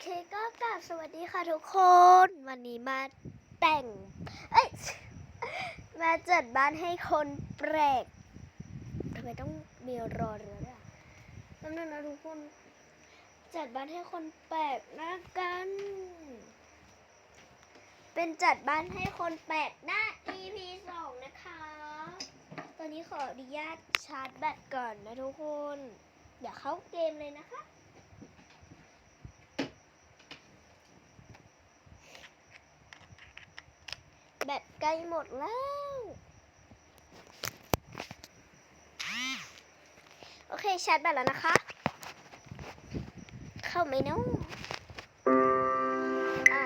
เคก็กราบสวัสดีค่ะทุกคน วันนี้มาแต่ง เอ้ย มาจัดบ้านให้คนแปลกทำไมต้องมีรอเรือด้วยอะนั่นงนะทุกคน จัดบ้านให้คนแปลกหน้ากัน เป็นจัดบ้านให้คนแปลกหน้า EP สองนะคะ ตอนนี้ขออนุญาตชาร์จแบตก่อนนะทุกคนเดี๋ยวเข้าเกมเลยนะคะ บตใกล้หมดแล้ว โอเคชาร์จแบตแล้วนะคะ เข้าไหมเนาะอะ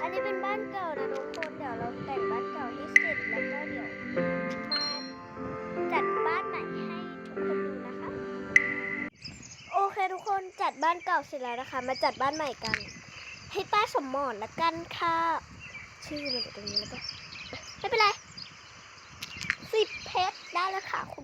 อันนี้เป็นบ้านเก่านะทุกคน เดี๋ยวเราแต่งบ้านเก่าให้เสร็จแล้วก็เดี๋ยวมาจัดบ้านใหม่ให้ทุกคนดูนะคะ โอเคทุกคนจัดบ้านเก่าเสร็จแล้วนะคะ มาจัดบ้านใหม่กัน ให้ป้าสมหมอนละกันค่ะ ชื่อมันอยู่ตรงนี้แล้วปะไม่เป็นไรสิบเพชรได้แล้วค่ะคุณ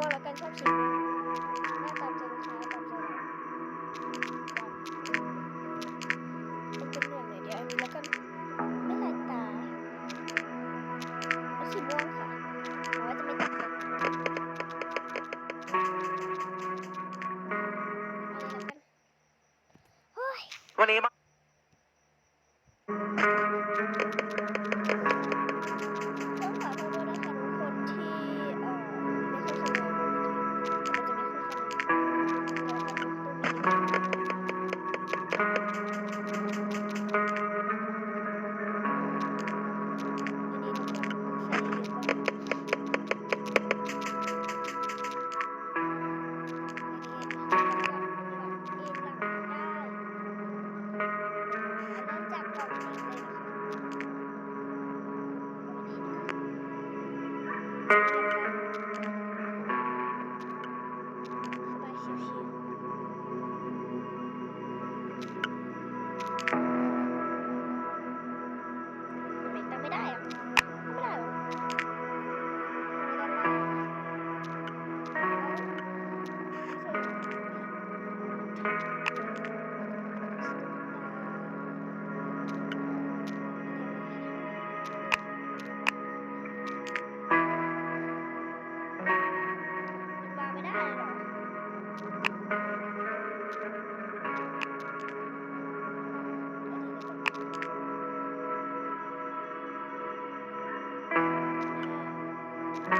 ม่วงแล้วกันชอบสีม่วงหน้าตามใจลูกค้าตามใจเราเป็นเหลืองหน่อยเดียวอันนี้แล้วกันไม่ลายตาเอาสีม่วงค่ะเพราะว่าจะไม่ตัดเลยเอาเลยแล้วกันเฮ้ยวันนี้ โ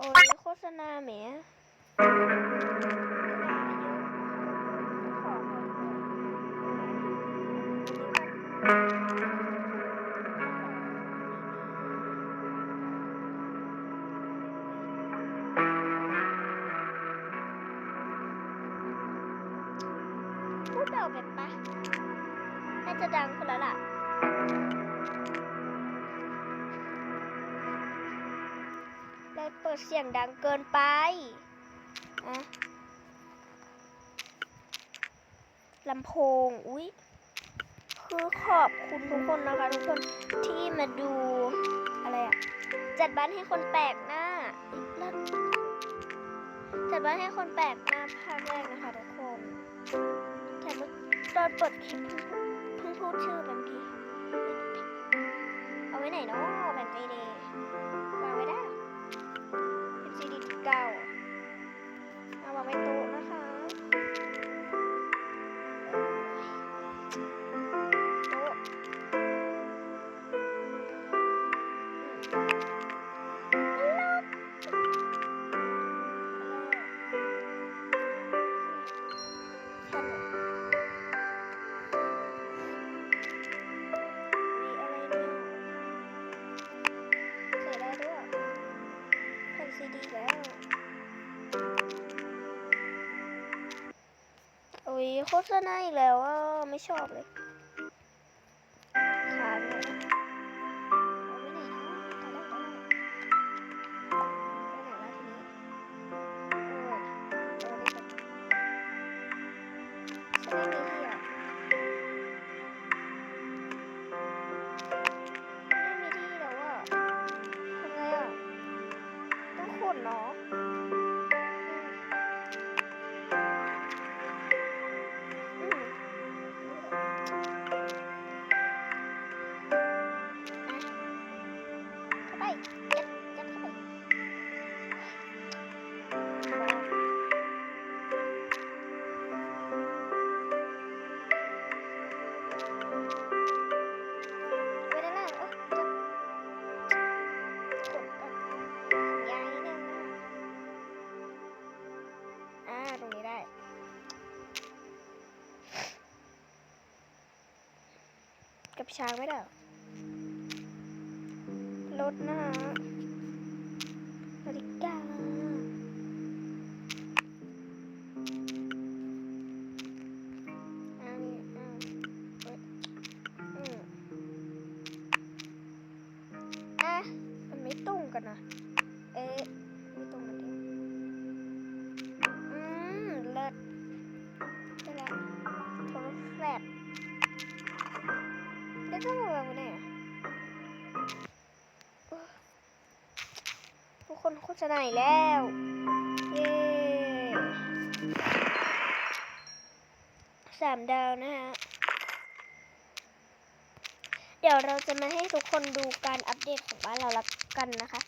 อ้ยโฆษณาแหม จะดังขึ้นแล้วล่ะได้เปิดเสียงดังเกินไปอะลำโพง อุ๊ย คือขอบคุณทุกคนนะคะ ทุกคนที่มาดูอะไรอะจัดบ้านให้คนแปลกหน้าเลิศจัดบ้านให้คนแปลกหน้าภาคแรกนะคะทุกคนแต่เมื่อตอนเปิดคลิป เพิ่งพูดชื่อไษณาอีกแล้วอะไม่ชอบเลย ช้างไม่ได้รถนะฮะ ก็มาวางไว้ไหนอะทุกคนโฆษณาอีกแล้ว เย้สามดาวนะฮะ เดี๋ยวเราจะมาให้ทุกคนดูการอัปเดตของบ้านเราละกันนะคะ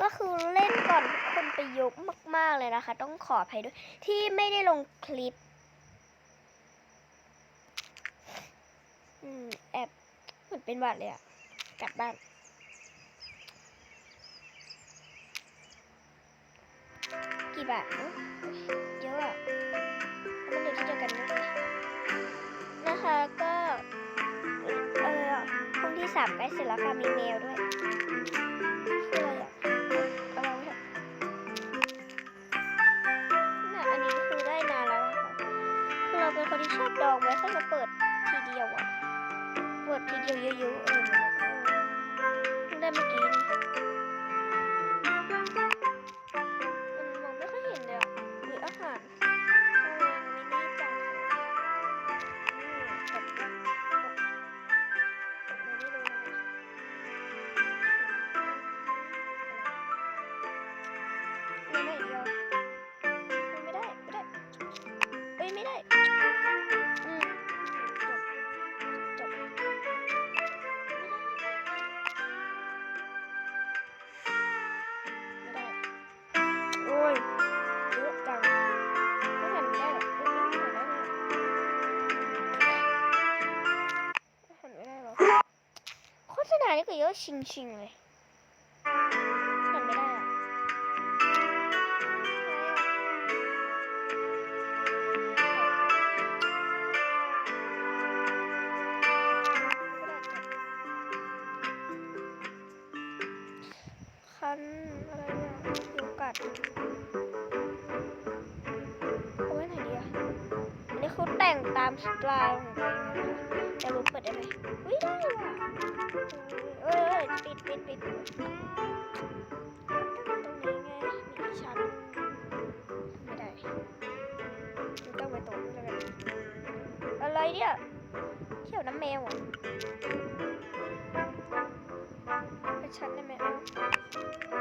ก็คือเล่นก่อนทุกคนไปยกมาก ๆ เลยนะคะ ต้องขออภัยด้วย ที่ไม่ได้ลงคลิป อืม แอบ มือนเป็นหวัดเลยอะกลับบ้านกี่บาทเนอะเยอะอะแล้วมันอยู่ที่เดียวกันด้วยนะคะก็เออห้องที่สามใกล้เสร็จแล้วค่ะมีเมลด้วยคืออะไรอะเอาวางไว้น่ะอันนี้คือได้นานแล้วอะค่ะคือเราเป็นคนที่ชอบดองไว้ถ้าจะเปิด กดทีเดียวเยอะๆเออได้เมื่อกี้ ณานี่ก็เยอะชิงๆเลยหันไม่ได้อะคันอะไรเนี่ยโยกัดเอาไว้ไหนดีอะอันนี้เขาแต่งตามสไตล์ของตัวเองเลยนะคะแต่รู้เปิดได้ไหมอุ้ยได้ว่ะเอ้ยเอ้ย ปิดตรงนี้ไงมีอีกชั้นไม่ได้มันต้องไปตรงนี้แล้วกันอะไรเนี่ยเที่ยวน้ำแมวอะไปชั้นได้ไหมเอา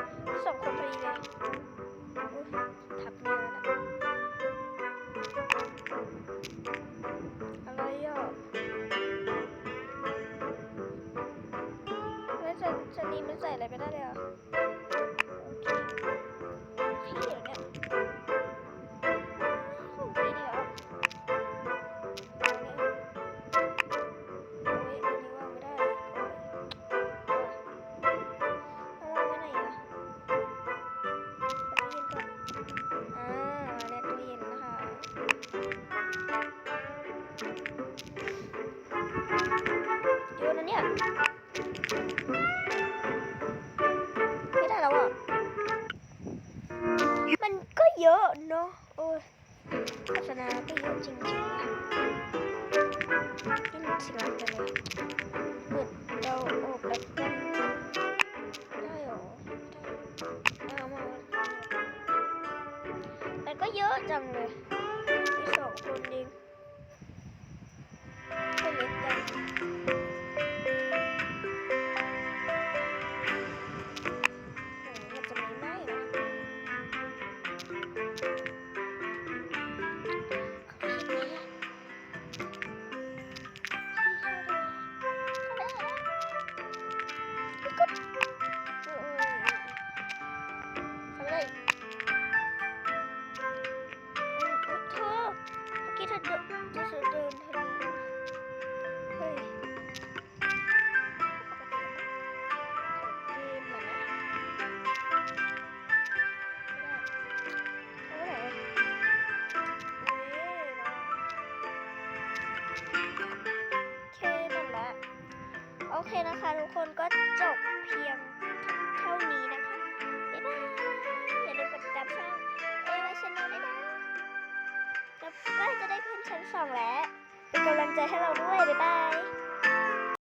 เยอะเนาะโอ้ยโฆษณาก็เยอะจริงๆกินสิ่งนั้นไปเลยเปิดเราออกแล้วกันได้เหรอได้เอามาแต่ก็เยอะจังเลยมีสองคนเองก็เล็กกัน เเคนะคะ ทุกคนก็จบเพียงเท่านี้นะคะ บ๊ายบาย อย่าลืมกดติดตามช่องเอวาชแนลด้วยนะแล้วใกล้จะได้ขึ้นชั้นสองแล้ว เป็นกำลังใจให้เราด้วย บ๊ายบาย